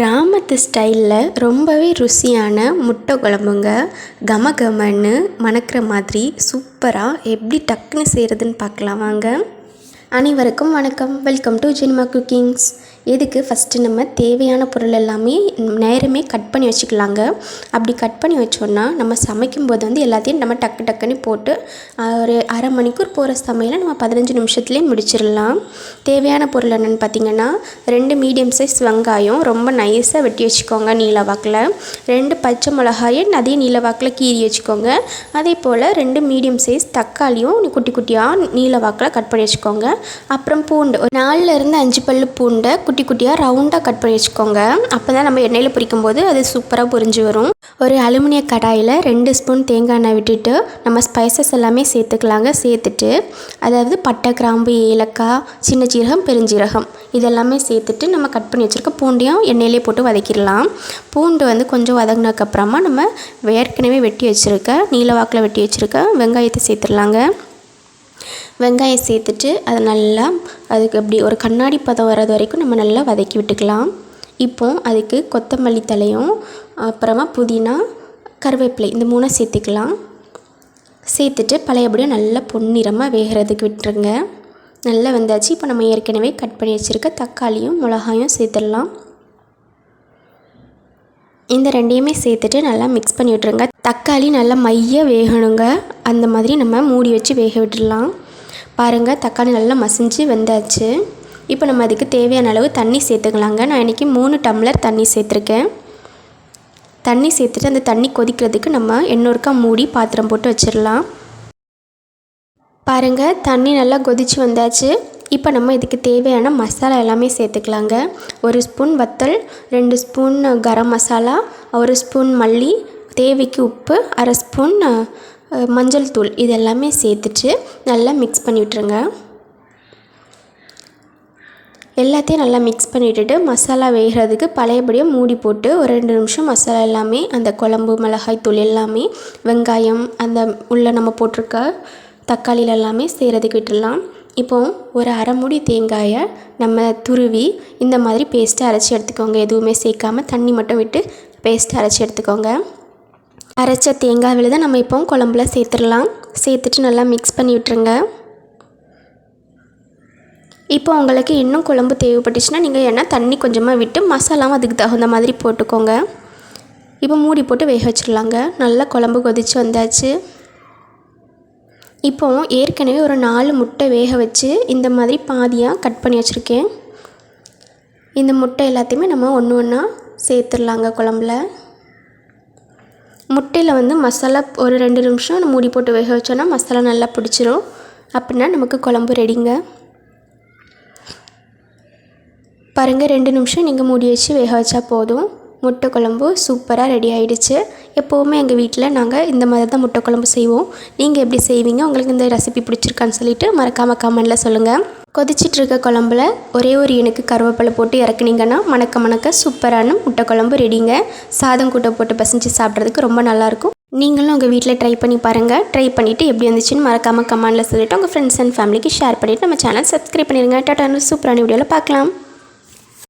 கிராமத்து ஸ்டைலில் ரொம்பவே ருசியான முட்டை குழம்புங்க. கம கமன்னு மணக்கிற மாதிரி சூப்பராக எப்படி டக்குன்னு செய்கிறதுன்னு பார்க்கலாம் வாங்க. அனைவருக்கும் வணக்கம். வெல்கம் டு ஜெனிமா குக்கிங்ஸ் இதுக்கு ஃபஸ்ட்டு நம்ம தேவையான பொருள் எல்லாமே நேரமே கட் பண்ணி வச்சுக்கலாங்க. அப்படி கட் பண்ணி வச்சோன்னா நம்ம சமைக்கும் போது வந்து எல்லாத்தையும் நம்ம டக்கு டக்குன்னு போட்டு ஒரு அரை மணிக்கூர் போகிற சமையலை நம்ம பதினஞ்சு நிமிஷத்துலேயே முடிச்சிடலாம். தேவையான பொருள் என்னென்னு பார்த்திங்கன்னா ரெண்டு மீடியம் சைஸ் வெங்காயம் ரொம்ப நைஸாக வெட்டி வச்சுக்கோங்க நீலவாக்கில் ரெண்டு பச்சை மிளகாயை அதே நீளவாக்கில் கீறி வச்சுக்கோங்க. அதே போல் ரெண்டு மீடியம் சைஸ் தக்காளியும் குட்டி குட்டியாக நீலவாக்கில் கட் பண்ணி வச்சுக்கோங்க. அப்புறம் பூண்டு ஒரு நாலுலேருந்து அஞ்சு பல்லு பூண்டை குட்டி குட்டி குட்டியாக ரவுண்டாக கட் பண்ணி வச்சுக்கோங்க. அப்போ தான் நம்ம எண்ணெயில் பொரிக்கும் போது அது சூப்பராக பொரிஞ்சு வரும். ஒரு அலுமினிய கடாயில் ரெண்டு ஸ்பூன் தேங்காய் எண்ணெய் விட்டுட்டு நம்ம ஸ்பைசஸ் எல்லாமே சேர்த்துக்கலாங்க சேர்த்துட்டு. அதாவது பட்டை கிராம்பு ஏலக்காய் சின்ன ஜீரகம் பெருஞ்சீரகம் இதெல்லாமே சேர்த்துட்டு நம்ம கட் பண்ணி வச்சுருக்க பூண்டையும் எண்ணெயிலே போட்டு வதக்கிடலாம். பூண்டு வந்து கொஞ்சம் வதங்கினதுக்கப்புறமா நம்ம ஏற்கனவே வெட்டி வச்சுருக்க நீல வாக்கில் வெட்டி வச்சுருக்க வெங்காயத்தை சேர்த்துடலாங்க. வெங்காயம் சேர்த்துட்டு அதை நல்லா அதுக்கு அப்படி ஒரு கண்ணாடி பதம் வர்றது வரைக்கும் நம்ம நல்லா வதக்கி விட்டுக்கலாம். இப்போ அதுக்கு கொத்தமல்லி தலையும் அப்புறமா புதினா கருவேப்பிலை இந்த மூணை சேர்த்துக்கலாம். சேர்த்துட்டு பழையபடியும் நல்லா பொன்னிறமாக வேகிறதுக்கு விட்டுருங்க. நல்லா வந்தாச்சு. இப்போ நம்ம ஏற்கனவே கட் பண்ணி வச்சுருக்க தக்காளியும் மிளகாயும் சேர்த்துடலாம். இந்த ரெண்டையுமே சேர்த்துட்டு நல்லா மிக்ஸ் பண்ணி விட்டுருங்க. தக்காளி நல்லா மைய வேகணுங்க. அந்த மாதிரி நம்ம மூடி வச்சு வேக விட்டுடலாம். பாருங்கள் தக்காளி நல்லா மசிஞ்சு வெந்தாச்சு. இப்போ நம்ம அதுக்கு தேவையான அளவு தண்ணி சேர்த்துக்கலாங்க. நான் இன்றைக்கி மூணு டம்ளர் தண்ணி சேர்த்துருக்கேன். தண்ணி சேர்த்துட்டு அந்த தண்ணி கொதிக்கிறதுக்கு நம்ம எண்ணூறுக்கா மூடி பாத்திரம் போட்டு வச்சிடலாம். பாருங்கள் தண்ணி நல்லா கொதிச்சு வந்தாச்சு. இப்போ நம்ம இதுக்கு தேவையான மசாலா எல்லாமே சேர்த்துக்கலாங்க. ஒரு ஸ்பூன் வத்தல் ரெண்டு ஸ்பூன் கரம் மசாலா ஒரு ஸ்பூன் மல்லி தேவைக்கு உப்பு அரை ஸ்பூன் மஞ்சள் தூள் இது எல்லாமே சேர்த்துட்டு நல்லா மிக்ஸ் பண்ணி விட்டுருங்க. எல்லாத்தையும் நல்லா மிக்ஸ் பண்ணிவிட்டுட்டு மசாலா வேகிறதுக்கு பழையபடியாக மூடி போட்டு ஒரு ரெண்டு நிமிஷம் மசாலா எல்லாமே அந்த குழம்பு மிளகாய் தூள் எல்லாமே வெங்காயம் அந்த உள்ளே நம்ம போட்டிருக்க தக்காளியில் எல்லாமே செய்கிறதுக்கு விட்டுடலாம். இப்போ ஒரு அரை மூடி தேங்காயை நம்ம துருவி இந்த மாதிரி பேஸ்ட்டை அரைச்சி எடுத்துக்கோங்க. எதுவுமே சேர்க்காமல் தண்ணி மட்டும் விட்டு பேஸ்ட்டை அரைச்சி எடுத்துக்கோங்க. அரைச்ச தேங்காய் விழுதை நம்ம இப்போ குழம்புல சேர்த்துடலாம். சேர்த்துட்டு நல்லா மிக்ஸ் பண்ணி விட்டுருங்க. இப்போ உங்களுக்கு இன்னும் குழம்பு தேவைப்பட்டுச்சுன்னா நீங்கள் என்ன தண்ணி கொஞ்சமாக விட்டு மசாலாவும் அதுக்கு தகுந்த மாதிரி போட்டுக்கோங்க. இப்போ மூடி போட்டு வேக வச்சிடலாங்க. நல்லா குழம்பு கொதிச்சு வந்தாச்சு. இப்போ ஏற்கனவே ஒரு நாலு முட்டை வேக வச்சு இந்த மாதிரி பாதியாக கட் பண்ணி வச்சுருக்கேன். இந்த முட்டை எல்லாத்தையுமே நம்ம ஒன்று ஒன்றா சேர்த்துடலாங்க குழம்புல. முட்டையில் வந்து மசாலா ஒரு ரெண்டு நிமிஷம் மூடி போட்டு வேக வச்சோன்னா மசாலா நல்லா பிடிச்சிரும். அப்படின்னா நமக்கு குழம்பு ரெடிங்க பாருங்கள் ரெண்டு நிமிஷம் நீங்கள் மூடி வச்சு வேக வச்சா போதும். முட்டை குழம்பு சூப்பராக ரெடி ஆகிடுச்சு எப்போவுமே எங்கள் வீட்டில் நாங்கள் இந்த மாதிரி தான் முட்டை குழம்பு செய்வோம். நீங்கள் எப்படி செய்வீங்க? உங்களுக்கு இந்த ரெசிபி பிடிச்சிருக்கான்னு சொல்லிட்டு மறக்காமல் கமெண்டில் சொல்லுங்கள் கொதிச்சிட்டு இருக்க குழம்புல ஒரே ஒரு எனக்கு கருவேப்பிலை போட்டு இறக்குனீங்கன்னா மணக்க மணக்க சூப்பரான முட்டை குழம்பு ரெடிங்க சாதம் கூட்டை போட்டு பசஞ்சு சாப்பிட்றதுக்கு ரொம்ப நல்லாயிருக்கும். நீங்களும் உங்கள் வீட்டில் ட்ரை பண்ணி பாருங்கள் ட்ரை பண்ணிவிட்டு எப்படி வந்துச்சுன்னு மறக்காமல் கமெண்டில் சொல்லிவிட்டு உங்கள் ஃப்ரெண்ட்ஸ் அண்ட் ஃபேமிலிக்கு ஷேர் பண்ணிவிட்டு நம்ம சேனல் சப்ஸ்கிரைப் பண்ணிடுங்க டாட்டா சூப்பரான வீடியோவில் பார்க்கலாம்.